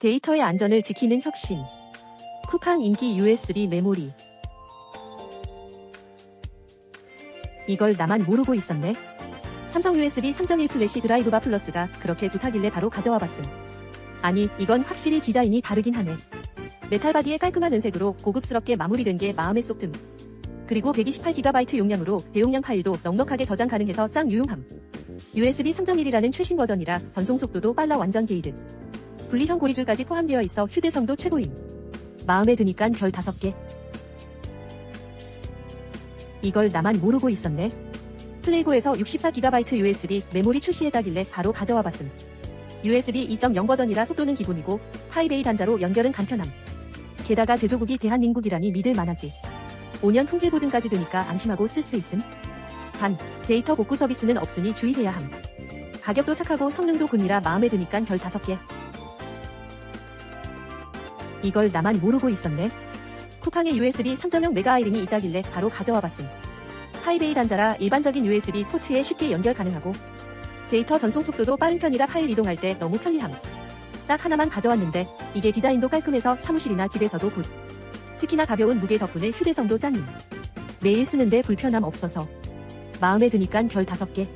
데이터의 안전을 지키는 혁신. 쿠팡 인기 USB 메모리. 이걸 나만 모르고 있었네. 삼성 USB 3.1 플래시 드라이브바 플러스가 그렇게 좋다길래 바로 가져와 봤음. 아니, 이건 확실히 디자인이 다르긴 하네. 메탈 바디의 깔끔한 은색으로 고급스럽게 마무리된 게 마음에 쏙 듦. 그리고 128GB 용량으로 대용량 파일도 넉넉하게 저장 가능해서 짱 유용함. USB 3.1이라는 최신 버전이라 전송 속도도 빨라 완전 게이드. 분리형 고리줄까지 포함되어 있어 휴대성도 최고임. 마음에 드니깐 별 5개. 이걸 나만 모르고 있었네. 플레이고에서 64GB USB 메모리 출시했다길래 바로 가져와 봤음. USB 2.0 버전이라 속도는 기본이고 타입A 단자로 연결은 간편함. 게다가 제조국이 대한민국이라니 믿을 만하지. 5년 통제 보증까지 되니까 안심하고 쓸 수 있음. 단, 데이터 복구 서비스는 없으니 주의해야 함. 가격도 착하고 성능도 굿이라 마음에 드니깐 별 5개. 이걸 나만 모르고 있었네. 쿠팡에 USB 3.0 메가 아이링이 있다길래 바로 가져와 봤음. 타입A 단자라 일반적인 USB 포트에 쉽게 연결 가능하고 데이터 전송 속도도 빠른 편이라 파일 이동할 때 너무 편리함. 딱 하나만 가져왔는데 이게 디자인도 깔끔해서 사무실이나 집에서도 굿. 특히나 가벼운 무게 덕분에 휴대성도 짱임. 매일 쓰는데 불편함 없어서 마음에 드니깐 별 5개.